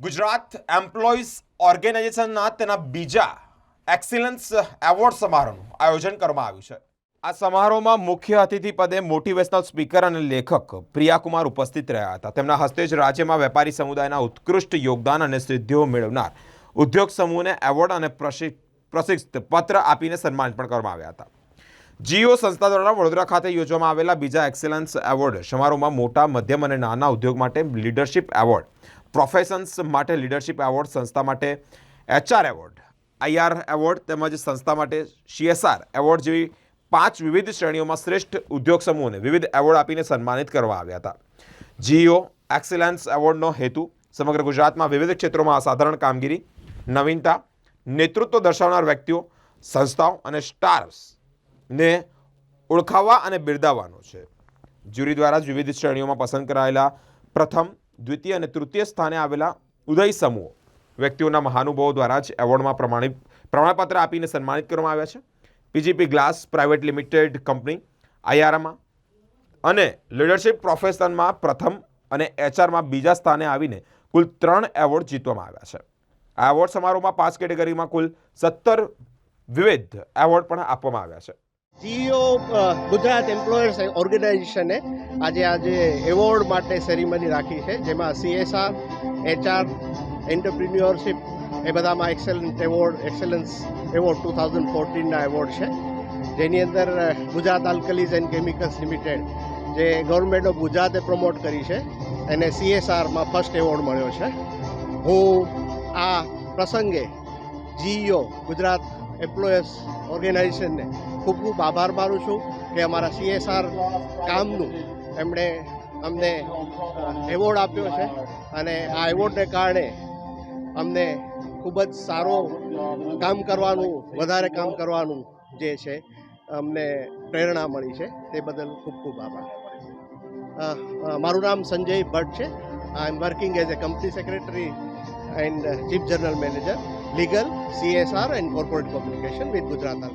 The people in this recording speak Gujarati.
ગુજરાત એમ્પ્લોઈઝ ઓર્ગેનાઇઝેશનના તેના બીજા એક્સિલન્સ એવોર્ડ સમારોહનું આયોજન કરવામાં આવ્યું છે. આ સમારોહમાં મુખ્ય અતિથિ પદે મોટિવેશનલ સ્પીકર અને લેખક પ્રિયાકુમાર ઉપસ્થિત રહ્યા હતા. તેમના હસ્તે જ રાજ્યમાં વેપારી સમુદાયના ઉત્કૃષ્ટ યોગદાન અને સિદ્ધિઓ મેળવનાર ઉદ્યોગ સમૂહને એવોર્ડ અને પ્રશિક્ષિત પત્ર આપીને સન્માનિત પણ કરવામાં આવ્યા હતા. જીઓ સંસ્થા દ્વારા વડોદરા ખાતે યોજવામાં આવેલા બીજા એક્સેલન્સ એવોર્ડ સમારોહમાં મોટા, મધ્યમ અને નાના ઉદ્યોગ માટે લીડરશિપ એવોર્ડ પ્રોફેશન્સ માટે લીડરશિપ એવોર્ડ, સંસ્થા માટે એચઆર એવોર્ડ આઈઆર એવોર્ડ તેમજ સંસ્થા માટે સીએસઆર એવોર્ડ જેવી પાંચ વિવિધ શ્રેણીઓમાં શ્રેષ્ઠ ઉદ્યોગ સમૂહને વિવિધ એવોર્ડ આપીને સન્માનિત કરવામાં આવ્યા હતા. જીઓ એક્સેલન્સ એવોર્ડનો હેતુ, સમગ્ર ગુજરાતમાં વિવિધ ક્ષેત્રોમાં અસાધારણ કામગીરી, નવીનતા, નેતૃત્વ દર્શાવનાર વ્યક્તિઓ, સંસ્થાઓ અને સ્ટાર્સને ઓળખાવવા અને બિરદાવવાનો છે. જ્યુરી દ્વારા જ વિવિધ શ્રેણીઓમાં પસંદ કરાયેલા પ્રથમ દ્વિતીય અને તૃતીય સ્થાને આવેલા ઉદય સમૂહ. વ્યક્તિઓના મહાનુભાવો દ્વારા જ એવોર્ડમાં પ્રમાણિત, પ્રમાણપત્ર આપીને સન્માનિત કરવામાં આવ્યા છે. PGP glass, private limited company, આઈઆરમાં અને લીડરશિપ પ્રોફેશનમાં પ્રથમ અને એચઆરમાં બીજા સ્થાને આવીને કુલ ત્રણ એવોર્ડ જીતવામાં આવ્યા છે. આ એવોર્ડ સમારોહમાં પાંચ કેટેગરીમાં કુલ સત્તર વિવિધ એવોર્ડ પણ આપવામાં આવ્યા છે. સીઈઓ ગુજરાત એમ્પ્લોયર્સ ઓર્ગેનાઇઝેશને આજે આજે એવોર્ડ માટે સેરેમની રાખી છે, જેમાં સીએસઆર એચઆર એન્ટરપ્રિન્યોરશિપ એ બધામાં excellent award excellence award two thousand ફોર્ટીનના award છે. જેની અંદર Gujarat alkalies and chemicals limited જે ગવર્મેન્ટ ઓફ ગુજરાતે પ્રમોટ કરી છે, એને સીએસઆરમાં ફર્સ્ટ એવોર્ડ મળ્યો છે. હું આ પ્રસંગે જીઈઓ ગુજરાત એમ્પ્લોયર્સ ઓર્ગેનાઇઝેશનને ખૂબ ખૂબ આભાર માનું છું કે અમારા સીએસઆર કામનું એમણે અમને એવોર્ડ આપ્યો છે અને આ એવોર્ડને કારણે અમને ખૂબ જ સારો કામ કરવાનું વધારે કામ કરવાનું જે છે અમને પ્રેરણા મળી છે. તે બદલ ખૂબ ખૂબ આભાર. અ, અ, મારું નામ સંજય ભટ્ટ છે. I am working as a company secretary and chief general manager legal CSR and corporate communication with Gujarat